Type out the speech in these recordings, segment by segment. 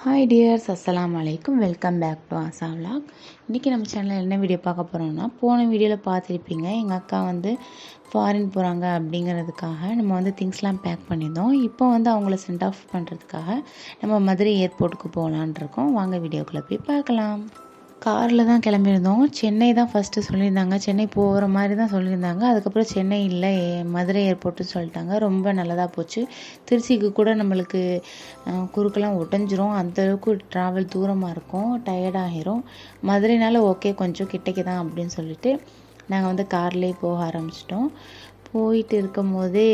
Hi dears அஸ்ஸலாம் வலைக்கும் welcome back to Asha vlog. இன்றைக்கி நம்ம சேனலில் என்ன வீடியோ பார்க்க போகிறோம்னா போன வீடியோவில் பார்த்துருப்பீங்க. எங்கள் அக்கா வந்து ஃபாரின் போகிறாங்க அப்படிங்கிறதுக்காக நம்ம வந்து திங்ஸ்லாம் பேக் பண்ணியிருந்தோம். இப்போ வந்து அவங்கள சென்ட் ஆஃப் பண்ணுறதுக்காக நம்ம மதுரை ஏர்போர்ட்டுக்கு போகலான் இருக்கோம். வாங்க வீடியோக்குள்ளே போய் பார்க்கலாம். காரில் தான் கிளம்பியிருந்தோம். சென்னை தான் ஃபஸ்ட்டு சொல்லியிருந்தாங்க. சென்னை போகிற மாதிரி தான் சொல்லியிருந்தாங்க. அதுக்கப்புறம் சென்னை இல்லை மதுரை ஏர்போர்ட்டுன்னு சொல்லிட்டாங்க. ரொம்ப நல்லதாக போச்சு. திருச்சிக்கு கூட நம்மளுக்கு குறுக்கெல்லாம் உடஞ்சிரும். அந்தளவுக்கு ட்ராவல் தூரமாக இருக்கும். டயர்டாகிரும் மதுரைனால ஓகே கொஞ்சம் கிட்டக்கு தான் அப்படின்னு சொல்லிட்டு நாங்கள் வந்து கார்லேயே போக ஆரம்பிச்சிட்டோம். போயிட்டு இருக்கும் போதே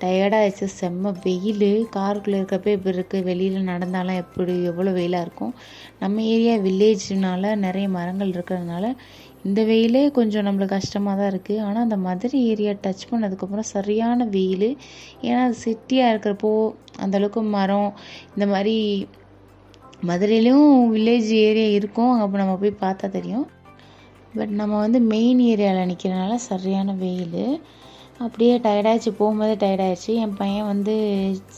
டயர்டாகிடுச்சு செம்ம வெயில். காருக்குள்ளே இருக்கப்போ இப்படி இருக்குது வெளியில் நடந்தாலும் எப்படி? எவ்வளோ வெயிலாக இருக்கும்? நம்ம ஏரியா வில்லேஜ்னால நிறைய மரங்கள் இருக்கிறதுனால இந்த வெயிலே கொஞ்சம் நம்மளுக்கு கஷ்டமாக தான் இருக்குது ஆனால் அந்த மதுரை ஏரியா டச் பண்ணதுக்கப்புறம் சரியான வெயில். ஏன்னா அது சிட்டியாக இருக்கிறப்போ அந்தளவுக்கு மரம் இந்த மாதிரி மதுரையிலையும் வில்லேஜ் ஏரியா இருக்கும். அப்போ நம்ம போய் பார்த்தா தெரியும். பட் நம்ம வந்து மெயின் ஏரியாவில் நிற்கிறனால சரியான வெயில். அப்படியே டயர்டாயிடுச்சு போகும்போதே டயர்டாகிடுச்சு என் பையன் வந்து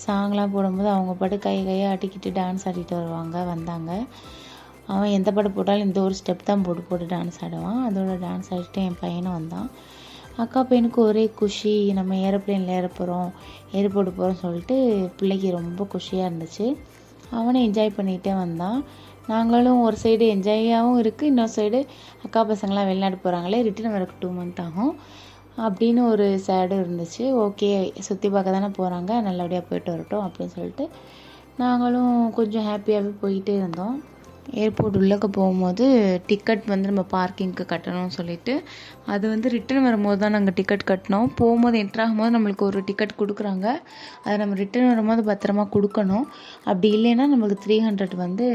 சாங்லாம் போடும்போது அவங்க பாட்டு கை கையை ஆட்டிக்கிட்டு டான்ஸ் ஆடிட்டு வருவாங்க வந்தாங்க. அவன் எந்த பாட்டு போட்டாலும் இந்த ஒரு ஸ்டெப் தான் போட்டு போட்டு டான்ஸ் ஆடுவான். அதோட டான்ஸ் ஆடிட்டு என் பையனும் வந்தான். அக்கா பையனுக்கு ஒரே குஷி நம்ம ஏரோப்ளேனில் ஏற போகிறோம் ஏர்போர்ட் போகிறோம் சொல்லிட்டு பிள்ளைக்கு ரொம்ப குஷியாக இருந்துச்சு. அவனும் என்ஜாய் பண்ணிகிட்டே வந்தான். நாங்களும் ஒரு சைடு என்ஜாயாகவும் இருக்குது இன்னொரு சைடு அக்கா பசங்களாம் வெளிநாடு போகிறாங்களே ரிட்டர்ன் வரக்கு டூ மந்த் ஆகும். அப்படின்னு ஒரு சேடு இருந்துச்சு. ஓகே சுற்றி பார்க்க தானே போகிறாங்க நல்லபடியாக போயிட்டு வரட்டும் அப்படின்னு சொல்லிட்டு நாங்களும் கொஞ்சம் ஹாப்பியாகவே போயிட்டே இருந்தோம். ஏர்போர்ட் உள்ளக்க போகும்போது டிக்கெட் வந்து நம்ம பார்க்கிங்க்கு கட்டணும்னு சொல்லிட்டு அது வந்து ரிட்டர்ன் வரும்போது தான் நாங்கள் டிக்கெட் கட்டினோம். போகும்போது என்ட்ரு ஆகும்போது நம்மளுக்கு ஒரு டிக்கெட் கொடுக்குறாங்க. அதை நம்ம ரிட்டர்ன் வரும்போது பத்திரமா கொடுக்கணும். அப்படி இல்லைன்னா நம்மளுக்கு த்ரீ ஹண்ட்ரட் வந்து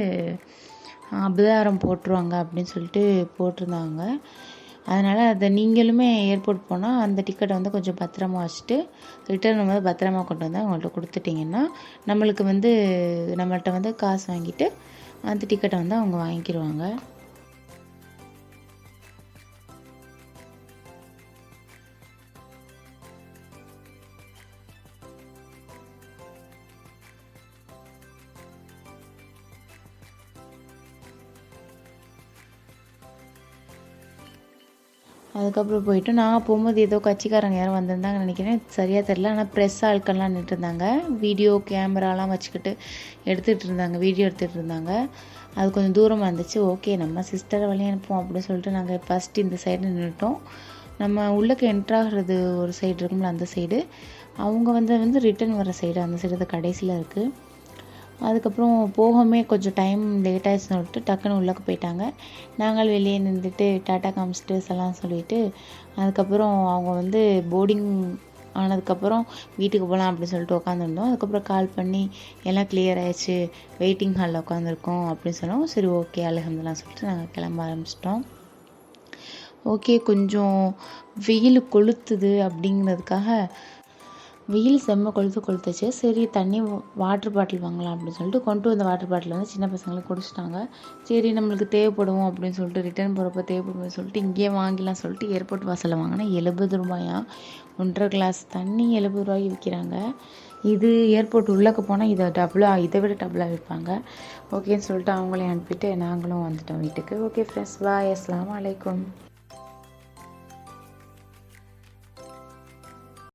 அபதாரம் போட்டுருவாங்க அப்படின்னு சொல்லிட்டு போட்டிருந்தாங்க. அதனால் அதை நீங்களுமே ஏர்போர்ட் போனால் அந்த டிக்கெட்டை வந்து கொஞ்சம் பத்திரமா வச்சுட்டு ரிட்டர்ன் வந்து பத்திரமா கொண்டு வந்து அவங்கள்ட்ட கொடுத்துட்டிங்கன்னா நம்மளுக்கு வந்து நம்மள்கிட்ட வந்து காசு வாங்கிட்டு அந்த டிக்கெட்டை வந்து அவங்க வாங்கிக்கிடுவாங்க அதுக்கப்புறம் போயிட்டு நான் போகும்போது ஏதோ கட்சிக்காரங்க யாரும் வந்திருந்தாங்கன்னு நினைக்கிறேன். சரியாக தெரில ஆனால் ப்ரெஸ் ஆட்கள்லாம் நின்றுட்டு இருந்தாங்க. வீடியோ கேமராலாம் வச்சுக்கிட்டு எடுத்துகிட்டு இருந்தாங்க. வீடியோ எடுத்துகிட்டு இருந்தாங்க. அது கொஞ்சம் தூரமாக இருந்துச்சு. ஓகே நம்ம சிஸ்டரை வழி அனுப்புவோம் அப்படின்னு சொல்லிட்டு நாங்கள் ஃபஸ்ட்டு இந்த சைடு நின்றுட்டோம் நம்ம உள்ளக்கு என்ட்ராகிறது ஒரு சைடு இருக்கும்ல அந்த சைடு அவங்க வந்து வந்து ரிட்டர்ன் வர சைடு அந்த சைடு அது கடைசியில் இருக்குது அதுக்கப்புறம் போகமே கொஞ்சம் டைம் லேட் சொல்லிட்டு டக்குன்னு உள்ளே போயிட்டாங்க. நாங்கள் வெளியே நின்றுட்டு டாட்டா காமிச்சிட்டு எல்லாம் சொல்லிட்டு அதுக்கப்புறம் அவங்க வந்து போர்டிங் ஆனதுக்கப்புறம் வீட்டுக்கு போகலாம் அப்படின்னு சொல்லிட்டு உட்காந்துருந்தோம் அதுக்கப்புறம் கால் பண்ணி எல்லாம் கிளியர் ஆயிடுச்சு வெயிட்டிங் ஹாலில் உட்காந்துருக்கோம் அப்படின்னு சொன்னோம். சரி ஓகே அலகம்துலாம் சொல்லிட்டு நாங்கள் கிளம்ப ஆரம்பிச்சிட்டோம். ஓகே கொஞ்சம் வெயில் கொளுத்துது அப்படிங்கிறதுக்காக வெயில் செம்ம கொளுத்து கொளுத்துச்சு சரி தண்ணி வாட்டர் பாட்டில் வாங்கலாம் அப்படின்னு சொல்லிட்டு கொண்டு வந்த வாட்டர் பாட்டில் வந்து சின்ன பசங்களுக்கு குடிச்சிட்டாங்க. சரி நம்மளுக்கு தேவைப்படுவோம் அப்படின்னு சொல்லிட்டு ரிட்டர்ன் போகிறப்ப தேவைப்படுவோம் சொல்லிட்டு இங்கேயே வாங்கிலாம் சொல்லிட்டு ஏர்போர்ட் வாசலில் வாங்கினா எழுபது ரூபாயா? ஒன்றரை கிளாஸ் தண்ணி எழுபது ரூபாய்க்கு விற்கிறாங்க. இது ஏர்போர்ட் உள்ளக்க போனால் இதை டபுளாக இதை விட டபுளாக விற்பாங்க. ஓகேன்னு சொல்லிட்டு அவங்களையும் அனுப்பிட்டு நாங்களும் வந்துட்டோம் வீட்டுக்கு. ஓகே ஃப்ரெண்ட்ஸ் பாய் அஸ்லாம் வலைக்கம்